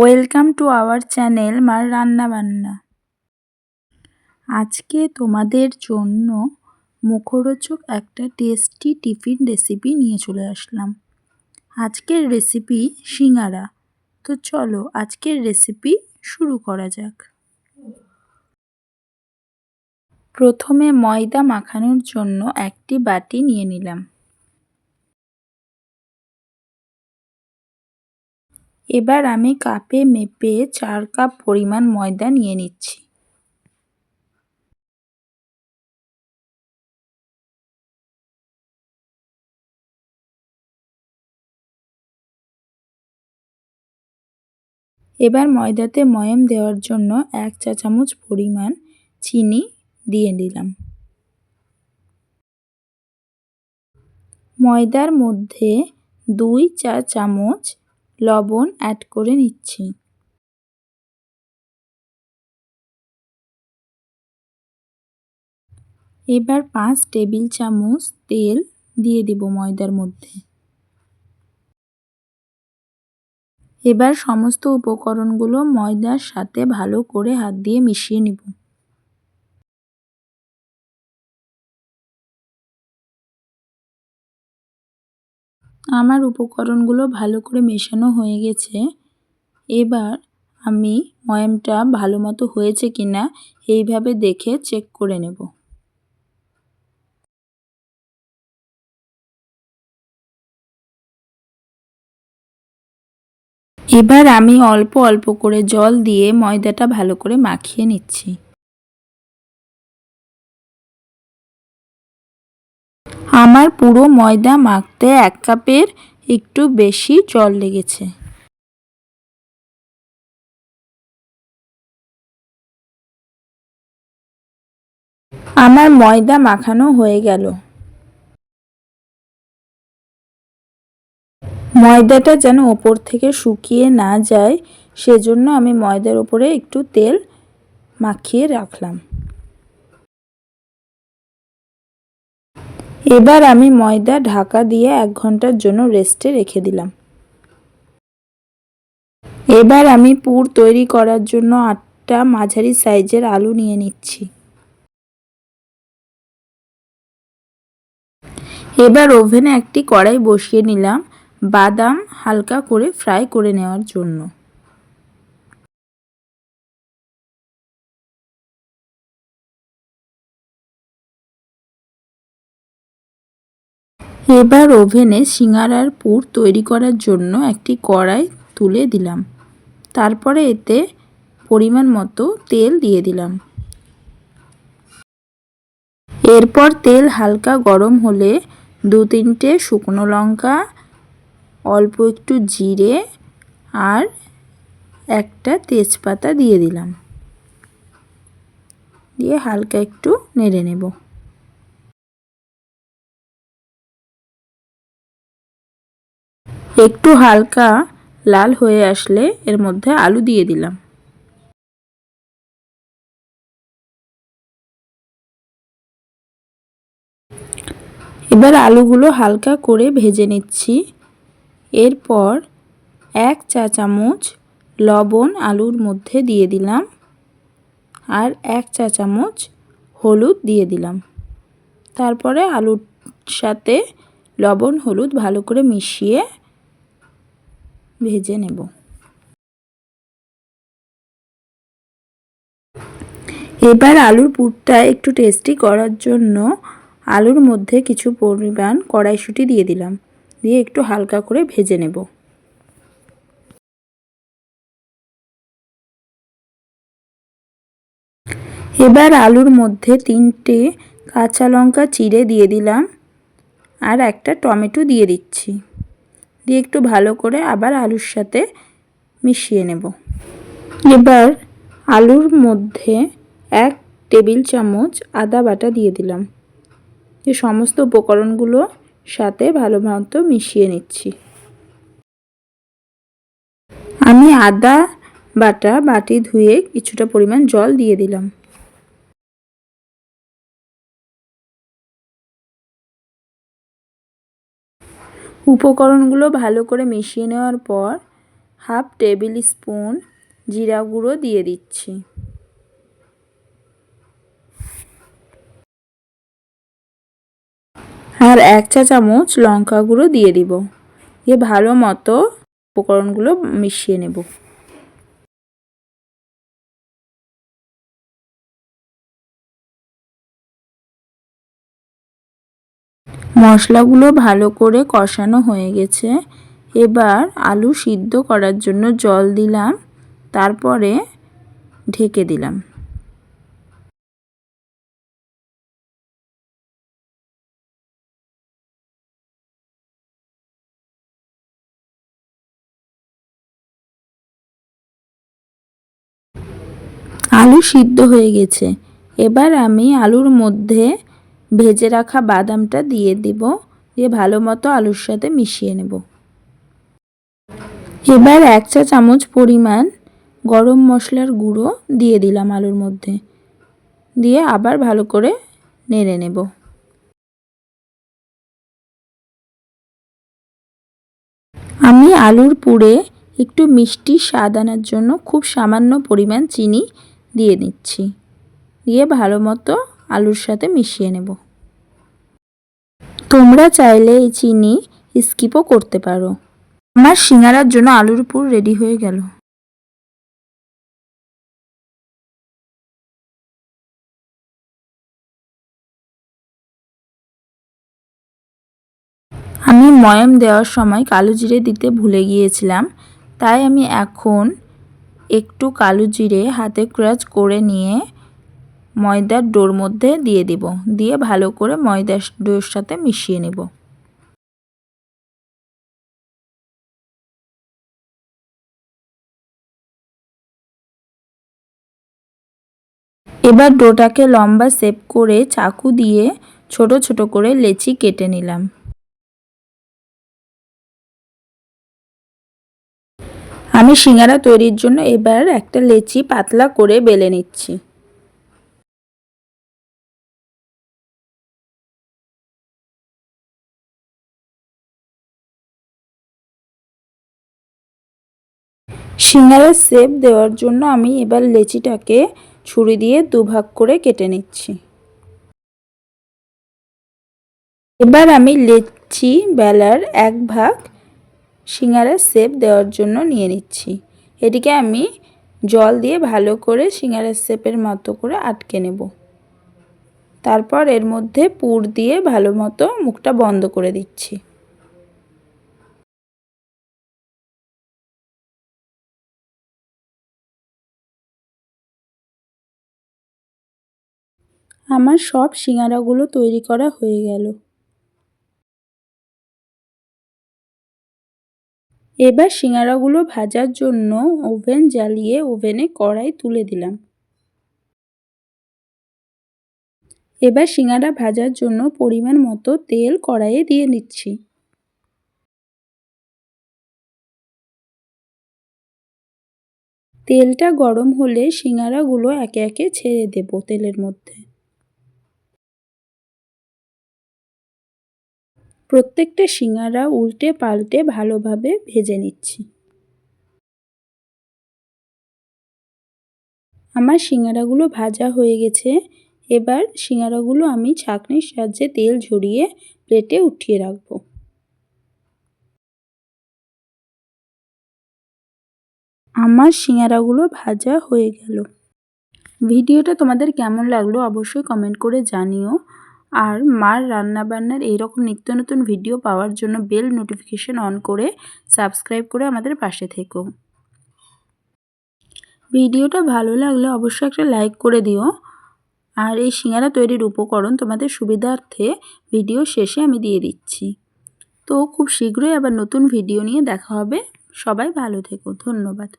Welcome to our channel মার রান্না বান্না আজকে তোমাদের জন্য মুখরোচক একটা টেস্টি টিফিন রেসিপি নিয়ে চলে আসলাম। আজকের রেসিপি সিঙ্গারা। তো চলো আজকের রেসিপি শুরু করা যাক। প্রথমে ময়দা মাখানোর জন্য একটি বাটি নিয়ে নিলাম। এবার আমি কাপে মেপে চার কাপ পরিমাণ ময়দা নিয়ে নিচ্ছি। এবার ময়দাতে ময়াম দেওয়ার জন্য এক চা চামচ পরিমাণ চিনি দিয়ে দিলাম। ময়দার মধ্যে দুই চা চামচ লবণ অ্যাড করে নিচ্ছি। এবার পাঁচ টেবিল চামচ তেল দিয়ে দিব ময়দার মধ্যে। এবার সমস্ত উপকরণগুলো ময়দার সাথে ভালো করে হাত দিয়ে মিশিয়ে নিব। আমার উপকরণগুলো ভালো করে মেশানো হয়ে গেছে। এবার আমি ময়ামটা ভালো মতো হয়েছে কি না এইভাবে দেখে চেক করে নেব। এবার আমি অল্প অল্প করে জল দিয়ে ময়দাটা ভালো করে মাখিয়ে নিচ্ছি। আমার পুরো ময়দা মাখতে এক কাপের একটু বেশি জল লেগেছে। আমার ময়দা মাখানো হয়ে গেল। ময়দাটা যেন ওপর থেকে শুকিয়ে না যায়, সেজন্য আমি ময়দার ওপরে একটু তেল মাখিয়ে রাখলাম। এবার আমি ময়দা ঢাকা দিয়ে এক ঘণ্টার জন্য রেস্টে রেখে দিলাম। এবার আমি পুর তৈরি করার জন্য আটটা মাঝারি সাইজের আলু নিয়ে নিচ্ছি। এবার ওভেনে একটি কড়াই বসিয়ে নিলাম বাদাম হালকা করে ফ্রাই করে নেওয়ার জন্য। এবার ওভেনে সিঙ্গারার পুর তৈরি করার জন্য একটি কড়াই তুলে দিলাম। তারপরে এতে পরিমাণ মতো তেল দিয়ে দিলাম। এরপর তেল হালকা গরম হলে দু তিনটে শুকনো লঙ্কা, অল্প একটু জিরে আর একটা তেজপাতা দিয়ে দিলাম। দিয়ে হালকা একটু নেড়ে নেব। একটু হালকা লাল হয়ে আসলে এর মধ্যে আলু দিয়ে দিলাম। এবার আলুগুলো হালকা করে ভেজে নিচ্ছি। এরপর এক চা চামচ লবণ আলুর মধ্যে দিয়ে দিলাম আর এক চা চামচ হলুদ দিয়ে দিলাম। তারপরে আলুর সাথে লবণ হলুদ ভালো করে মিশিয়ে ভেজে নেব। এবার আলুর পুরটা একটু টেস্টি করার জন্য আলুর মধ্যে কিছু পরিমাণ কড়াইশুঁটি দিয়ে দিলাম। দিয়ে একটু হালকা করে ভেজে নেব। এবার আলুর মধ্যে তিনটে কাঁচা লঙ্কা চিড়ে দিয়ে দিলাম। আর একটা টমেটো দিয়ে দিচ্ছি। দিয়ে একটু ভালো করে আবার আলুর সাথে মিশিয়ে নেব। এবার আলুর মধ্যে এক টেবিল চামচ আদা বাটা দিয়ে দিলাম। যে সমস্ত উপকরণগুলো সাথে ভালো মতো মিশিয়ে নিচ্ছি। আমি আদা বাটা বাটি ধুয়ে কিছুটা পরিমাণ জল দিয়ে দিলাম। উপকরণগুলো ভালো করে মিশিয়ে নেওয়ার পর হাফ টেবিল স্পুন জিরা গুঁড়ো দিয়ে দিচ্ছি। আর এক চা চামচ লঙ্কা গুঁড়ো দিয়ে দিব। দিয়ে ভালো মতো উপকরণগুলো মিশিয়ে নেব। মশলাগুলো ভালো করে কষানো হয়ে গেছে। এবার আলু সিদ্ধ করার জন্য জল দিলাম, তারপরে ঢেকে দিলাম। আলু সিদ্ধ হয়ে গেছে। এবার আমি আলুর মধ্যে ভেজে রাখা বাদামটা দিয়ে দিব। দিয়ে ভালো মতো আলুর সাথে মিশিয়ে নেব। এবার এক চা চামচ পরিমাণ গরম মশলার গুঁড়ো দিয়ে দিলাম আলুর মধ্যে। দিয়ে আবার ভালো করে নেড়ে নেব। আমি আলুর পুরে একটু মিষ্টি স্বাদ আনার জন্য খুব সামান্য পরিমাণ চিনি দিয়ে নিচ্ছি দিয়ে ভালো মতো আলুর সাথে মিশিয়ে নেব। তোমরা চাইলে এই চিনি স্কিপও করতে পারো। আমার সিঙ্গারার জন্য আলুর পুর রেডি হয়ে গেল। আমি ময়াম দেওয়ার সময় কালো জিরে দিতে ভুলে গিয়েছিলাম, তাই আমি এখন একটু কালো জিরে হাতে ক্রাচ করে নিয়ে ময়দার ডোর মধ্যে দিয়ে দিব। দিয়ে ভালো করে ময়দার ডোর সাথে মিশিয়ে নেব। এবার ডোটাকে লম্বা সেপ করে চাকু দিয়ে ছোট ছোট করে লেচি কেটে নিলাম। আমি সিঙ্গারা তৈরির জন্য এবার একটা লেচি পাতলা করে বেলে নিচ্ছি। সিঙ্গারার শেপ দেওয়ার জন্য আমি এবার লেচিটাকে ছুরি দিয়ে দুভাগ করে কেটে নিচ্ছি। এবার আমি লেচি বেলার এক ভাগ সিঙ্গারার শেপ দেওয়ার জন্য নিয়ে নিচ্ছি। এটিকে আমি জল দিয়ে ভালো করে সিঙ্গারার শেপের মতো করে আটকে নেব। তারপর এর মধ্যে পুর দিয়ে ভালো মতো মুখটা বন্ধ করে দিচ্ছি। আমার সব সিঙ্গারাগুলো তৈরি করা হয়ে গেল। এবার সিঙ্গারাগুলো ভাজার জন্য ওভেন জ্বালিয়ে ওভেনে কড়াই তুলে দিলাম। এবার সিঙ্গারা ভাজার জন্য পরিমাণ মতো তেল কড়াইয়ে দিয়ে নিচ্ছি। তেলটা গরম হলে সিঙ্গারাগুলো একে একে ছেড়ে দেব তেলের মধ্যে। প্রত্যেকটা সিঙ্গারা উল্টে পাল্টে ভালোভাবে ভেজে নিচ্ছি। আমার সিঙ্গারাগুলো ভাজা হয়ে গেছে। এবার সিঙ্গারাগুলো আমি ছাঁকনির সাহায্যে তেল ঝরিয়ে প্লেটে উঠিয়ে রাখব। আমার সিঙ্গারাগুলো ভাজা হয়ে গেল। ভিডিওটা তোমাদের কেমন লাগল অবশ্যই কমেন্ট করে জানিও। আর মার রান্নাবান্নার এইরকম নিত্য নতুন ভিডিও পাওয়ার জন্য বেল নোটিফিকেশান অন করে সাবস্ক্রাইব করে আমাদের পাশে থেকো। ভিডিওটা ভালো লাগলে অবশ্যই একটা লাইক করে দিও। আর এই সিঙ্গারা তৈরির উপকরণ তোমাদের সুবিধার্থে ভিডিও শেষে আমি দিয়ে দিচ্ছি। তো খুব শীঘ্রই আবার নতুন ভিডিও নিয়ে দেখা হবে। সবাই ভালো থেকো, ধন্যবাদ।